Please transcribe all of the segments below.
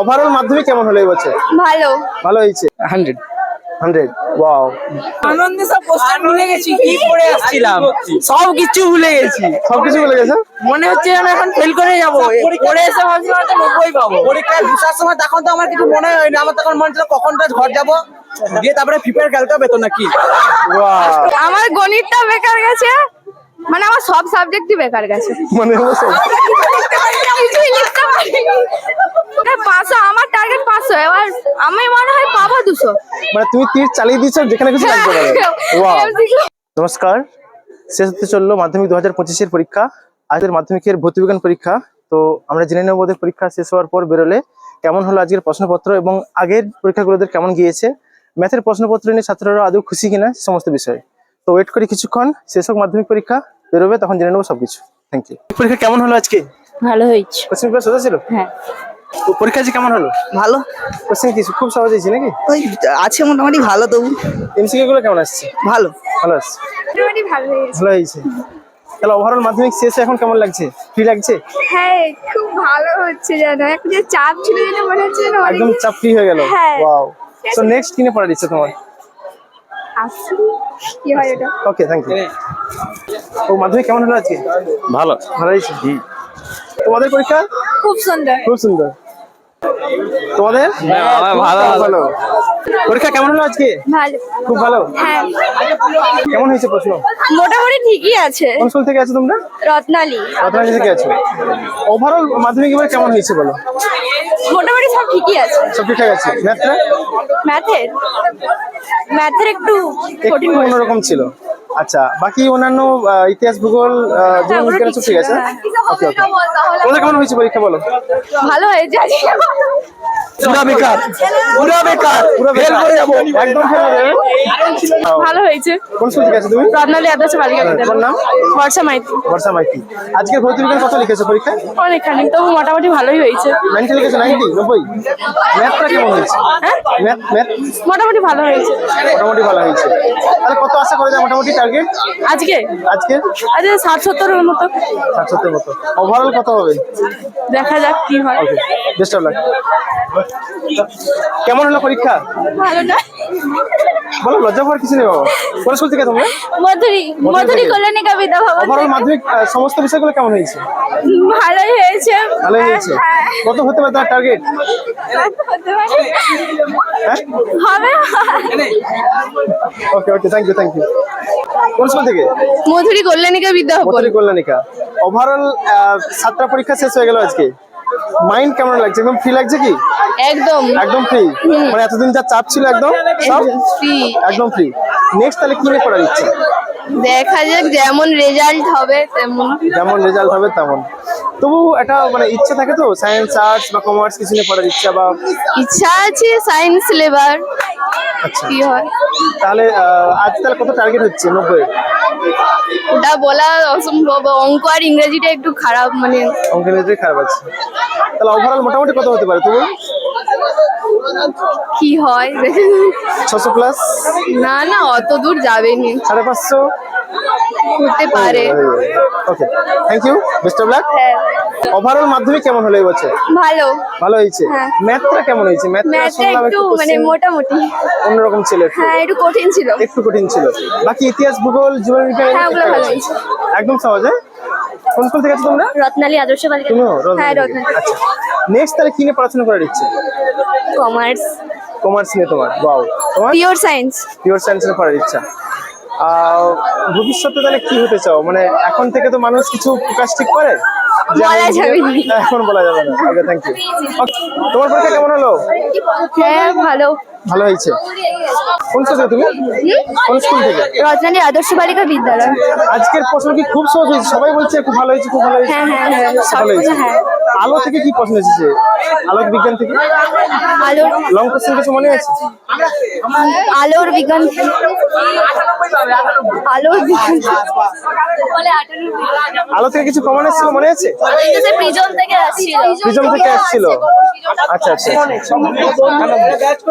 Overall Madhyamik কেমন হলো এই বছর? ভালো। ভালো হয়েছে? হান্ড্রেড। হান্ড্রেড? ওয়াও। আনন্দে সব কোশ্চেন ভুলে গেছি কি পড়ে আসছিলাম। সব কিছু ভুলে গেছি। সবকিছু বলে গেছে? মনে হচ্ছে যেন এখন ফেল করে যাব। পড়ে এসে ভাবছি হয়তো নব্বই পাবো। পরীক্ষায় বসার সময় তখন তো আমার কিছু মনে হয় না আমার তখন মনে হচ্ছিল কখনটা ঘর যাব? দিয়ে তারপরে ফিফার খেলতে হবে তো নাকি? আমার গণিতটা বেকার গেছে। মানে আমার সব সাবজেক্টই বেকার গেছে। মানে অবশ্য কিছুই লিখতে পারিনি। না, পাঁচশো আমার টার্গেট পাঁচশো এবার আমি মনে হয় পাবো দুশো। মানে তুমি তীর চালিয়ে দিচ্ছ যেখানে কিছু নমস্কার। শেষ হতে চলল মাধ্যমিক দু হাজার পঁচিশের পরীক্ষা। আজকের মাধ্যমিকের ভৌতবিজ্ঞান পরীক্ষা। তো আমরা জেনে নেব ওদের পরীক্ষা শেষ হওয়ার পর বেরোলে কেমন হলো আজকের প্রশ্নপত্র এবং আগের পরীক্ষাগুলোদের কেমন গিয়েছে। ম্যাথের প্রশ্নপত্র নিয়ে ছাত্ররা আদৌ খুশি কিনা সমস্ত বিষয়ে। তো ওয়েট করি কিছুক্ষণ। শেষ হোক মাধ্যমিক পরীক্ষা বেরোবে তখন জেনে নেব সবকিছু। থ্যাংক ইউ পরীক্ষা কেমন হলো আজকে? ভালো হয়েছে। কোশ্চেন পেপার সোজা ছিল? হ্যাঁ। তো পরীক্ষা আজকে কেমন হলো? ভালো। কোশ্চেন কি খুব সহজ হয়েছে নাকি? ওই আছে মোটামুটি ভালো তবু। এমসিকিউ গুলো কেমন আসছে? ভালো। ভালো আসছে? মোটামুটি ভালো হয়েছে। ভালো হয়েছে। তাহলে ওভারঅল মাধ্যমিক শেষে এখন কেমন লাগছে? ফ্রি লাগছে? হ্যাঁ খুব ভালো হচ্ছে যেন। এখন যে চাপ ছিল যেন মনে হচ্ছে একদম চাপ ফ্রি হয়ে গেল। হ্যাঁ। ওয়াও সো নেক্সট কিনে পড়ার ইচ্ছে তোমার? কি হয় এটা ওকে থ্যাংক ইউ তো মাধ্যমিক কেমন হলো আজকে? ভালো। ভালো হয়েছে? তোমাদের পরীক্ষা? খুব সুন্দর। খুব সুন্দর। তোমাদের? ভালো, ভালো। ভালো। পরীক্ষা কেমন হলো আজকে? ভালো। খুব ভালো? হ্যাঁ। কেমন হয়েছে প্রশ্ন? মোটামুটি ঠিকই আছে। কোন স্কুল থেকে আছো তোমরা? রত্নালি। রত্নাগঞ্জ থেকে আছো। ওভারঅল মাধ্যমিক এবার কেমন হয়েছে বলো? মোটামুটি সব ঠিকই আছে। সব ঠিকঠাক আছে? ম্যাথটা ম্যাথের ম্যাথের একটু কঠিন অন্যরকম ছিল। আচ্ছা বাকি অন্যান্য ইতিহাস ভূগোল সব ঠিক আছে? ওকে ওকে তোমাদের কেমন হয়েছে পরীক্ষা বলো? ভালো হয়েছে। পুরা বেকার পুরা বেকার ফেল করে যাব। একদম ফেল করে যাবে ভালো হয়েছে। কোন স্কুল থেকে তুমি? রত্নালি আদর্শ বালিকা তোমার বিদ্যালয় নাম? বর্ষা মাইতি। বর্ষা মাইতি। আজকে বিজ্ঞান কত লিখেছো পরীক্ষা অনেকখানি তবু মোটামুটি ভালোই হয়েছে। নাইনটি লিখেছো নাইনটি? নব্বই? ম্যাথটা কেমন হয়েছে? ম্যাথ ম্যাথ মোটামুটি ভালো হয়েছে। মোটামুটি ভালো হয়েছে। তাহলে কত আশা করা যায় মোটামুটি টার্গেট আজকে? আজকে? আজকে মতো। ষাট সত্তর মতো। ওভারঅল কত হবে? দেখা যাক কি হয়। বেস্ট অফ লাক কেমন হলো পরীক্ষা? ভালো না। বলো লজ্জা পাওয়ার কিছু নেই বাবা। কোন স্কুল থেকে তোমরা মধুরি মধুরি থেকে? কল্যাণিকা বিদ্যা ভবন ওভারঅল মাধ্যমিক সমস্ত বিষয়গুলো কেমন হয়েছে? ভালোই হয়েছে। ভালোই হয়েছে। হ্যাঁ, কত হতে পারে তার টার্গেট হ্যাঁ? হবে। Okay okay thank you thank you কোন স্কুল থেকে? মধুরি কল্যাণিকা বিদ্যা মতলি কল্যাণিকা। ওভারঅল সাতটা পরীক্ষা শেষ হয়ে গেল আজকে। মাইন্ড কেমন লাগছে? একদম ফ্রি লাগছে কি? একদম। একদম ফ্রি মানে এতদিন যা চাপ ছিল একদম সব? free। একদম ফ্রি নেক্সট তাহলে কি নিয়ে পড়ার ইচ্ছা? দেখা যাক যেমন রেজাল্ট হবে তেমন। যেমন রেজাল্ট হবে তেমন। তবু একটা মানে ইচ্ছা থাকে তো সায়েন্স আর্টস বা কমার্স কিছু নিয়ে পড়ার ইচ্ছা বা ইচ্ছা আছে সায়েন্স লেবার আচ্ছা। কি হয়? তাহলে আজ তাহলে কত টার্গেট হচ্ছে? নব্বই? ওটা বলা অসম্ভব অঙ্ক আর ইংরেজিটা একটু খারাপ মানে অঙ্কের ইংরেজি খারাপ আছে। তাহলে ওভারঅল মোটামুটি কত হতে পারে তবু কি হয়? ছশো প্লাস না না অত দূর যাবেনি। সাড়ে পাঁচশো? হতে পারে। Okay thank you best of luck হ্যাঁ। ওভারঅল মাধ্যমিক কেমন হলো এই বছর? ভালো। ভালো হয়েছে? হ্যাঁ। ম্যাথটা কেমন হয়েছে? ম্যাথটা একটু মানে মোটামুটি। অন্যরকম ছিল হ্যাঁ একটু কঠিন ছিল। একটু কঠিন ছিল। বাকি ইতিহাস ভূগোল জীবন বিজ্ঞান হ্যাঁ। একদম সহজ হ্যাঁ? কোন স্কুল থেকে আছো তোমরা? রত্নালী আদর্শ বালিকা। হ্যাঁ রত্নালী। আচ্ছা। নেক্সট তাহলে কি নিয়ে পড়াশোনা করার ইচ্ছে কমার্স কমার্স নিয়ে তোমার। বাও তোমার? পিওর সায়েন্স পিওর সায়েন্স নিয়ে পড়ার ইচ্ছা। ভবিষ্যতে তাহলে কি হতে চাও? মানে এখন থেকে তো মানুষ কিছু প্রকাশ ঠিক করে? বলা যাবে না। এখন বলা যাবে না। ওকে থ্যাংক ইউ তোমার পরীক্ষা কেমন হলো? হ্যাঁ ভালো। ভালো হয়েছে? কোন স্কুল থেকে তুমি? কোন স্কুল থেকে? রত্নালী আদর্শ বালিকা বিদ্যালয়। আজকের প্রশ্ন কি খুব সহজ হয়েছে? সবাই বলছে খুব ভালো হয়েছে খুব ভালো হয়েছে। হ্যাঁ হ্যাঁ হ্যাঁ ভালো হয়েছে। হ্যাঁ। আলো থেকে কি প্রশ্ন এসেছে? আলোক বিজ্ঞান থেকে? আলোর লং কোশ্চেন কিছু মনে আছে আলোর বিজ্ঞান আলোর বিজ্ঞান আলো থেকে কিছু প্রমাণ এসেছিল মনে আছে? প্রিজম থেকে আসছিল। প্রিজম থেকে আসছিল। আচ্ছা আচ্ছা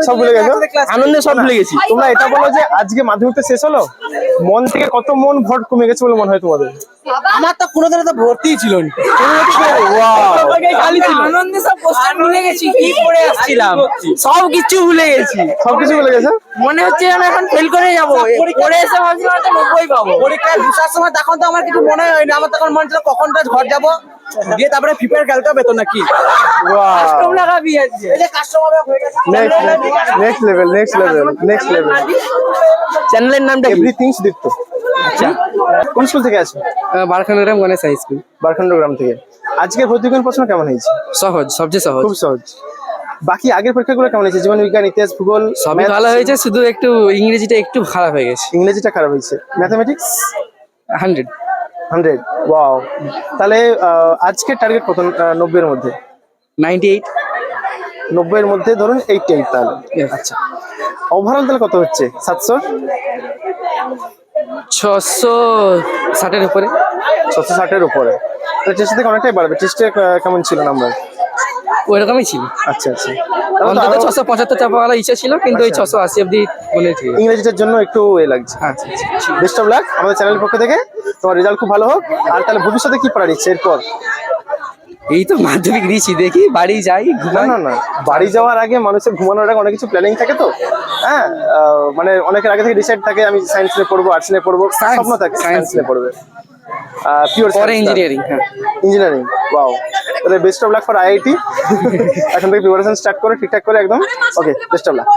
সব ভুলে গেছো আনন্দে সব ভুলে গেছি তোমরা এটা বলো যে আজকে মাধ্যমিকটা শেষ হলো? মন থেকে কত মন ভোট কমে গেছে বলে মনে হয় তোমাদের? আমার তো কোনোদিনও তো ভর্তি ছিল না। আনন্দে সব ভুলে গেছি কি পড়ে আসছিলাম? সব কিছু ভুলে গেছি। মনে হচ্ছে যেন এখন ফেল করে যাব। পড়ে এসে ভাবছিলাম নব্বই পাবো। পরীক্ষায় বসার সময় তখন তো আমার কিছু মনে হয়নি আমার তখন মনে হচ্ছিল কখন তো ঘর যাব? দিয়ে তারপরে ফিফার খেলতে হবে তো নাকি? Next next level next level next level চ্যানেলের নামটা এভরিথিং সুদীপ্ত। আচ্ছা। কোন স্কুল থেকে আছো? বারখানগ্রাম গণেশ হাই স্কুল বারখণ্ড গ্রাম থেকে। আজকে ভৌতিবিজ্ঞান প্রশ্ন কেমন হয়েছে? সহজ সবচেয়ে সহজ। খুব সহজ। বাকি আগের পরীক্ষাগুলো কেমন হয়েছে? জীবন বিজ্ঞান ইতিহাস ভূগোল সবই ভালো হয়েছে শুধু একটু ইংরেজিটা একটু খারাপ হয়ে গেছে। ইংরেজিটা খারাপ হয়েছে। Mathematics hundred hundred. ওয়াও। তাহলে আজকে টার্গেট কত? নব্বই এর মধ্যে? Ninety eight. নব্বই এর মধ্যে ধরুন এইটটি এইট তাহলে আচ্ছা। ওভারঅল তাহলে কত হচ্ছে? সাতশো? ছশো ষাটের উপরে। ছশো ষাটের উপরে। চেষ্টা থেকে অনেকটাই বাড়বে। চেষ্টা কেমন ছিল নাম্বার ওইরকমই ছিল। আচ্ছা আচ্ছা। অন্তত ছশো পঁচাত্তর চাপাওয়ালা ইচ্ছা ছিল কিন্তু ওই আচ্ছা। ছশো আশি অব্দি বলে ইংরেজিটার জন্য একটু এ লাগছে। আচ্ছা বেস্ট অফ লাক আমাদের চ্যানেলের পক্ষ থেকে। তোমার রেজাল্ট খুব ভালো হোক। আর তাহলে ভবিষ্যতে কি পড়ার ইচ্ছে এরপর? এই তো মাধ্যমিক দিয়েছি দেখি বাড়ি যাই না না না। বাড়ি যাওয়ার আগে মানুষের ঘুমানোর আগে অনেক কিছু প্ল্যানিং থাকে তো? হ্যাঁ মানে অনেকের আগে থেকে ডিসাইড থাকে আমি সায়েন্স নিয়ে পড়ব আর্টস নিয়ে পড়ব স্বপ্ন থাকে সায়েন্স নিয়ে পড়বে। পিওর পরে ইঞ্জিনিয়ারিং হ্যাঁ। ইঞ্জিনিয়ারিং ওয়াও তাহলে best of luck for IIT এখন থেকে প্রিপারেশন স্টার্ট করে ঠিকঠাক করে একদম। ওকে বেস্ট অফ লাক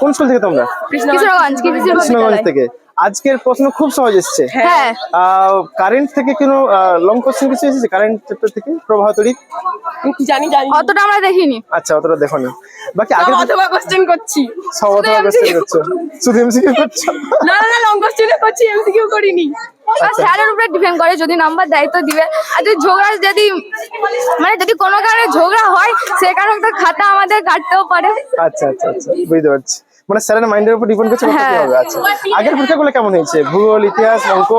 কোন স্কুল থেকে তোমরা? কৃষ্ণগঞ্জ। থেকে। আজকের প্রশ্ন খুব সহজ এসছে। হ্যাঁ। কারেন্ট থেকে কোনো লং কোশ্চেন কিছু এসেছে? কারেন্ট চ্যাপ্টার থেকে? প্রবাহ তড়িৎ? জানি জানি। অতটা আমরা দেখিনি। আচ্ছা অতটা দেখো না। বাকি আগে অথবা কোশ্চেন করছি। সব অথবা কোশ্চেন করছ। শুধু এমসিকিউ করছ? না না না লং কোশ্চেনে করছি এমসিকিউ করিনি। আর স্যারের উপরে ডিপেন্ড করে যদি নাম্বার দেয় তো দিবে। আর যদি ঝগড়া যদি মানে যদি কোনো কারণে ঝগড়া হয় সে কারণে তো খাতা আমাদের কাটতেও পারে। আচ্ছা আচ্ছা আচ্ছা বুঝতে পারছি। মানে স্যারের মাইন্ডের উপর ডিপেন্ড করছে হ্যাঁ। হবে আচ্ছা। আগের পরীক্ষাগুলো কেমন হয়েছে? ভূগোল ইতিহাস অঙ্ক?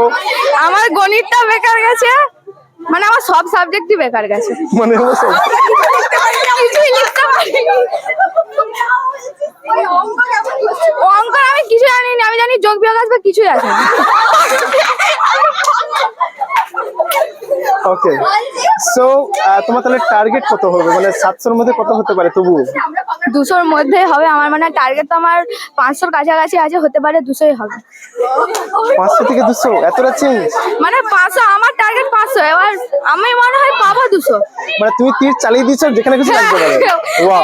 আমার গণিতটা বেকার গেছে। মানে আমার সব সাবজেক্টই বেকার গেছে। মানে হলো সব? কিছুই লিখতে পারিনি। অঙ্ক আমি কিছু জানি না আমি জানি যোগ বিয়োগ আসবে কিছুই আসে না ওকে সো তোমার তাহলে টার্গেট কত হবে? মানে সাতশোর মধ্যে কত হতে পারে তবু দুশোর মধ্যে হবে আমার মানে টার্গেট তো আমার পাঁচশোর কাছাকাছি আছে হতে পারে দুশোই হবে। পাঁচশো থেকে দুশো? এতটা চেঞ্জ মানে পাঁচশো আমার টার্গেট পাঁচশো এবার আমি মনে হয় পাবো দুশো। মানে তুমি তীর চালিয়ে দিয়েছ যেখানে কিছু পারে ওয়াও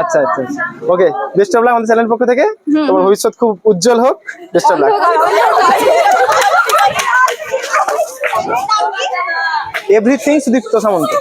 আচ্ছা আচ্ছা ওকে বেস্ট অফ লাক আমাদের চ্যানেল পক্ষ থেকে। তোমার ভবিষ্যৎ খুব উজ্জ্বল হোক। Best of luck everything Sudipta Samanta.